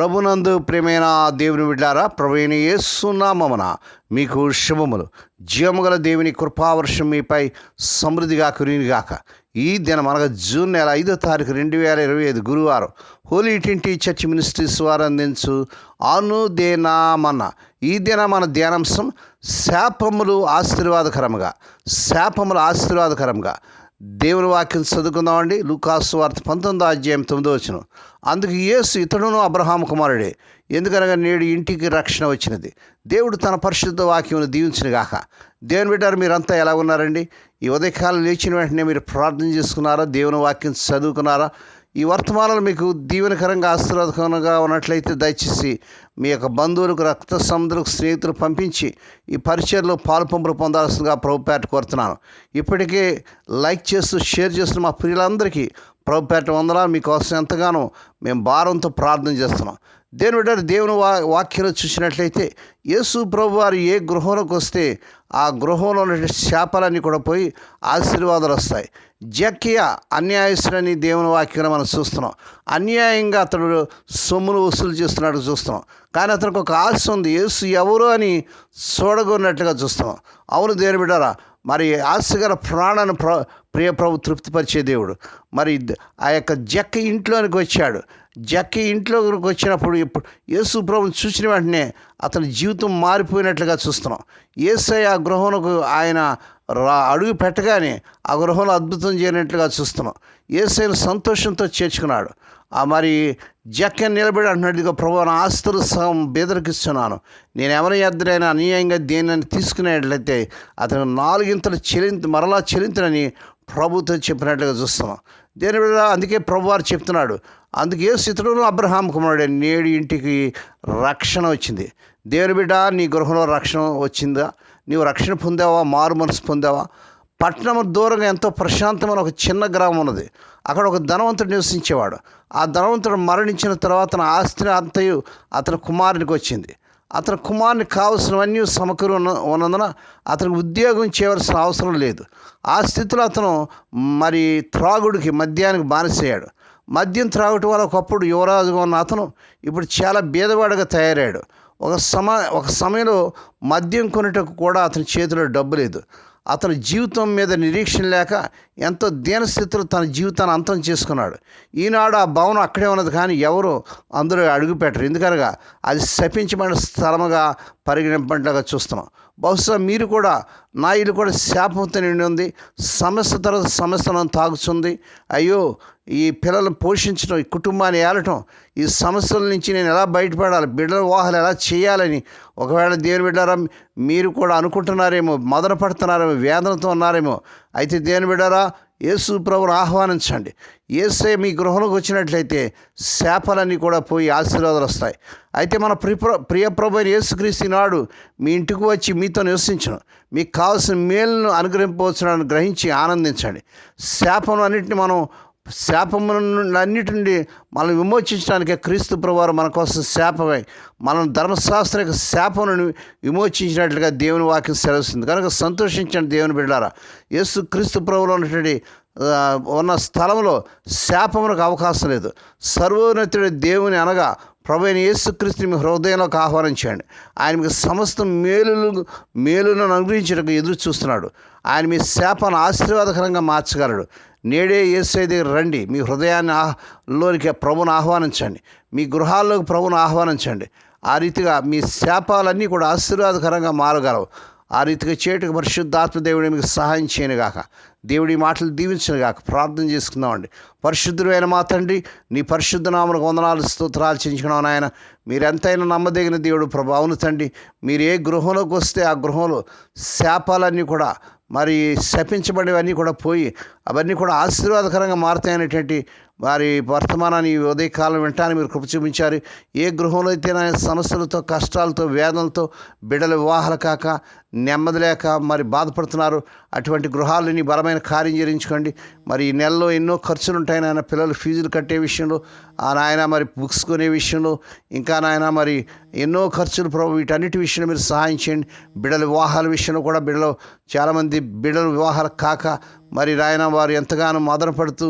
ప్రభునందు ప్రేమైన దేవుని విడ్లారా ప్రభుని ఏసునామమున మీకు శుభములు. జీవముగల దేవుని కృపావర్షం మీపై సమృద్ధిగా కురినిగాక ఈ దినం అనగా జూన్ నెల ఐదో తారీఖు రెండు వేల ఇరవై ఐదు గురువారం హోలీ టింటి చర్చ్ మినిస్ట్రీస్ వారు అందించు అనుదేనామన్న ఈ దిన మన ధ్యానాంశం శాపములు ఆశీర్వాదకరముగా శాపములు ఆశీర్వాదకరంగా దేవుని వాక్యం చదువుకుందామండి. లూకాసు వార్త పంతొమ్మిదో అధ్యాయం తొమ్మిదో వచ్చిన అందుకు యేసు ఇతడును అబ్రహాం కుమారుడే. ఎందుకనగా నేడు ఇంటికి రక్షణ వచ్చినది. దేవుడు తన పరిశుద్ధ వాక్యమును దీవించిన గాక. దేవుని బిడ్డారు మీరంతా ఎలా ఉన్నారండి? ఈ ఉదయకాలం లేచిన వెంటనే మీరు ప్రార్థన చేసుకున్నారా? దేవుని వాక్యం చదువుకున్నారా? ఈ వర్తమానాలు మీకు దీవెనకరంగా ఆశీర్వాదకరంగా ఉన్నట్లయితే దయచేసి మీ యొక్క బంధువులకు రక్త సముద్రకు స్నేహితులు పంపించి ఈ పరిచయలో పాలు పంపులు పొందాల్సిందిగా ప్రభుపేట కోరుతున్నాను. ఇప్పటికే లైక్ చేస్తూ షేర్ చేస్తున్న మా ప్రియులందరికీ ప్రభుపేట వందనాలు. మీకోసం ఎంతగానో మేము భారంతో ప్రార్థన చేస్తున్నాం. దేని బిడ్డ దేవుని వా వాక్యలో చూసినట్లయితే యేసు ప్రభు వారు ఏ గృహంలోకి వస్తే ఆ గృహంలో ఉన్నటువంటి శాపాలన్నీ కూడా పోయి ఆశీర్వాదాలు వస్తాయి. జక్కియ అన్యాయస్తుడని దేవుని వాక్యంలో మనం చూస్తున్నాం. అన్యాయంగా అతడు సొమ్మును వసూలు చేస్తున్నట్టు చూస్తున్నాం. కానీ అతనికి ఒక ఆశ ఉంది. యేసు ఎవరు అని చూడగొన్నట్టుగా చూస్తున్నాం. అవును దేని బిడ్డారా మరి ఆశగల ప్రాణాన్ని ప్ర ప్రియ ప్రభు తృప్తిపరిచే దేవుడు. మరి ఆ యొక్క జక్క ఇంట్లోనికి వచ్చాడు. జక్కి ఇంట్లోకి వచ్చినప్పుడు ఇప్పుడు యేసు ప్రభుని చూసిన వెంటనే అతని జీవితం మారిపోయినట్లుగా చూస్తున్నాం. ఏసై ఆ గృహంకు ఆయన రా అడుగు పెట్టగానే ఆ గృహంలో అద్భుతం చేయనట్లుగా చూస్తున్నాం. ఏసైను సంతోషంతో చేర్చుకున్నాడు. ఆ మరి జక్క నిలబడి అంటున్నాడు ఇదిగో ప్రభు నా ఆస్తులు సగం బెదరికిస్తున్నాను. నేను ఎవరి ఎద్దరైనా అన్యాయంగా దేనిని తీసుకునేట్లయితే అతను నాలుగింతలు చెలింత మరలా చెలింతనని ప్రభుతో చెప్పినట్లుగా చూస్తున్నాం. దేని అందుకే ప్రభువారు చెప్తున్నాడు అందుకే స్థితుడు అబ్రహాం కుమారుడు నేడు ఇంటికి రక్షణ వచ్చింది. దేవుని బిడ్డ నీ గృహంలో రక్షణ వచ్చిందా? నీవు రక్షణ పొందావా? మారు మనసు పొందావా? పట్టణం దూరంగా ఎంతో ప్రశాంతమైన ఒక చిన్న గ్రామం ఉన్నది. అక్కడ ఒక ధనవంతుడు నివసించేవాడు. ఆ ధనవంతుడు మరణించిన తర్వాత తన ఆస్తిని అంతయు అతని కుమారునికి వచ్చింది. అతని కుమారుని కావలసినవన్నీ సమకూరు ఉన్న ఉన్నందున అతనికి ఉద్యోగం చేయవలసిన అవసరం లేదు. ఆ స్థితిలో అతను మరి త్రాగుడికి మద్యానికి బానిసయ్యాడు. మద్యం త్రాగటం వల్ల ఒకప్పుడు యువరాజుగా ఉన్న అతను ఇప్పుడు చాలా బీదవాడుగా తయారాడు ఒక సమ ఒక సమయంలో మద్యం కొనుటకు కూడా అతని చేతిలో డబ్బు లేదు. అతని జీవితం మీద నిరీక్షణ లేక ఎంతో దీనస్థితిలో తన జీవితాన్ని అంతం చేసుకున్నాడు. ఈనాడు ఆ భవనం అక్కడే ఉన్నది కానీ ఎవరు అందరూ అడుగుపెట్టరు ఎందుకనగా అది శపించబడిన స్థలముగా పరిగణింపట్లాగా చూస్తున్నాం. బహుశా మీరు కూడా నా ఇల్లు కూడా శాపంతో నిండి ఉంది. సమస్య తర్వాత సమస్యలను తాగుతుంది. అయ్యో ఈ పిల్లలను పోషించడం ఈ కుటుంబాన్ని ఏలటం ఈ సమస్యల నుంచి నేను ఎలా బయటపడాలి బిడ్డల వాహాలు ఎలా చేయాలని ఒకవేళ దేవుని బిడ్డారా మీరు కూడా అనుకుంటున్నారేమో మదన పడుతున్నారేమో వేదనతో ఉన్నారేమో అయితే దేని బిడ్డారా యేసు ప్రభుని ఆహ్వానించండి. ఏసే మీ గృహంలోకి వచ్చినట్లయితే శాపలన్నీ కూడా పోయి ఆశీర్వాదాలు వస్తాయి. అయితే మన ప్రిప్ర ప్రియ ప్రభు అయిన యేసుక్రీస్తు నాడు మీ ఇంటికి వచ్చి మీతో నివసించను. మీకు కావాల్సిన మేలును అనుగ్రహింపవచ్చునని గ్రహించి ఆనందించండి. శాపం అన్నింటిని మనం శాపము అన్నిటి నుండి మనం విమోచించడానికి క్రీస్తు ప్రభువారు మన కోసం శాపమై. మనం ధర్మశాస్త్ర యొక్క విమోచించినట్లుగా దేవుని వాక్యం సెలవుస్తుంది. కనుక సంతోషించండి దేవుని బిడ్డారా యేసు క్రీస్తు ప్రభులో ఉన్నటువంటి ఉన్న స్థలంలో శాపమునకు అవకాశం లేదు. సర్వోన్నతుడి దేవుని అనగా ప్రభు అయిన యేసుక్రీస్తుని మీ హృదయంలోకి ఆహ్వానించండి. ఆయన మీకు సమస్త మేలులు మేలులను అనుగ్రహించడానికి ఎదురు చూస్తున్నాడు. ఆయన మీ శాపాన్ని ఆశీర్వాదకరంగా మార్చగలడు. నేడే ఏసై దగ్గర రండి. మీ హృదయాన్ని ఆహ్ లోనికి ప్రభును ఆహ్వానించండి. మీ గృహాల్లోకి ప్రభును ఆహ్వానించండి. ఆ రీతిగా మీ శాపాలన్నీ కూడా ఆశీర్వాదకరంగా మారగలవు. ఆ రీతిగా చేటుకు పరిశుద్ధాత్మ దేవుడి మీకు సహాయం చేయను గాక. దేవుడి మాటలు దీవించను గాక. ప్రార్థన చేసుకుందామండి. పరిశుద్ధుడైన మా తండ్రి నీ పరిశుద్ధ నామకు వందనాలు స్తోత్రాలు చెంచుకున్నాం నాయన. మీరెంతైనా నమ్మదగిన దేవుడు ప్రభు. అవును తండ్రి మీరు ఏ గృహంలోకి వస్తే ఆ గృహంలో శాపాలన్నీ కూడా మరి శపించబడేవన్నీ కూడా పోయి అవన్నీ కూడా ఆశీర్వాదకరంగా మారుతాయనేటువంటి వారి వర్తమానాన్ని ఉదయకాలం వింటాన్ని మీరు కృప చూపించారు. ఏ గృహంలో అయితే సమస్యలతో కష్టాలతో వేదనలతో బిడ్డల వివాహాలు కాక నెమ్మది లేక మరి బాధపడుతున్నారు. అటువంటి గృహాలని బలమైన కార్యం చేయించుకోండి. మరి ఈ నెలలో ఎన్నో ఖర్చులు ఉంటాయి నాయన. పిల్లలు ఫీజులు కట్టే విషయంలో ఆ నాయన మరి బుక్స్ కొనే విషయంలో ఇంకా నాయన మరి ఎన్నో ఖర్చులు ప్రభు వీటన్నిటి విషయంలో మీరు సహాయం చేయండి. బిడ్డల వివాహాల విషయంలో కూడా బిడ్డలు చాలామంది బిడ్డల వివాహాలు కాక మరి నాయన వారు ఎంతగానో మదనపడుతూ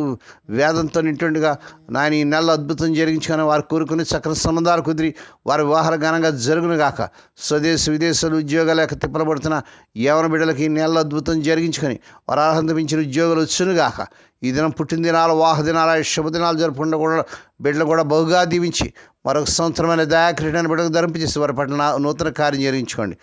వేదంతో నింటుండగా నాయన ఈ నెల అద్భుతం జరిగించుకొని వారు కోరుకుని చక్ర సంబంధాలు కుదిరి వారి వివాహాలు ఘనంగా జరుగునుగాక స్వదేశ విదేశాలు ఉద్యోగాలు లేక తిప్పలబడుతున్న యవన బిడ్డలకి ఈ నెల అద్భుతం జరిగించుకొని వారు అర్హత మించిన ఉద్యోగాలు వచ్చునుగాక ఈ దినం పుట్టినదినాలు వాహదినాలు శుభదినాలు జరుపుకుంటూ కూడా బిడ్డలు కూడా బహుగా దీవించి మరొక సంవత్సరమైన దయాక్రీడాన్ని బిడ్డకు ధరింపజేసి వారి పట్ల నా- నూతన కార్యం జరిగించుకోండి.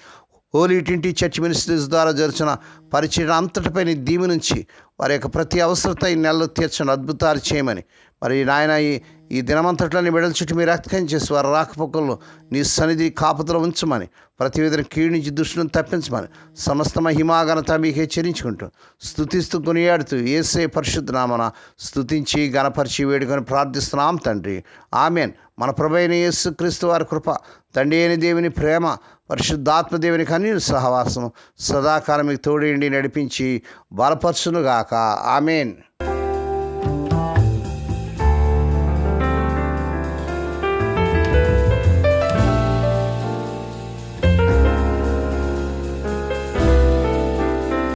హోలీ ట్వంటీ చర్చ్ మినిస్ట్రీస్ ద్వారా జరిచిన పరిచయం అంతటిపై నీ నుంచి వారి యొక్క ప్రతి అవసరత ఈ నెలలో తీర్చని అద్భుతాలు చేయమని మరి నాయన ఈ ఈ దినమంతట్లో నీ చుట్టూ మీరు రక్తం చేసి వారి రాకపోకల్లో నీ సన్నిధి కాపుదలు ఉంచమని ప్రతి విధంగా కీడు నుంచి దృష్టిని తప్పించమని సమస్త మహిమాఘనత మీకు హెచ్చరించుకుంటూ స్థుతిస్తూ కొనియాడుతూ ఏసే పరిశుద్ధనామన స్థుతించి గణపరిచి వేడుకొని ప్రార్థిస్తున్నాం తండ్రి. ఆమెన్. మన ప్రభైన యేసు క్రీస్తు వారి కృప తండ్రి అయిన దేవుని ప్రేమ పరిశుద్ధాత్మదేవుని కన్నీరు సహవాసం సదాకాలం మీకు తోడేండి నడిపించి బలపరచునుగాక. ఆమెన్.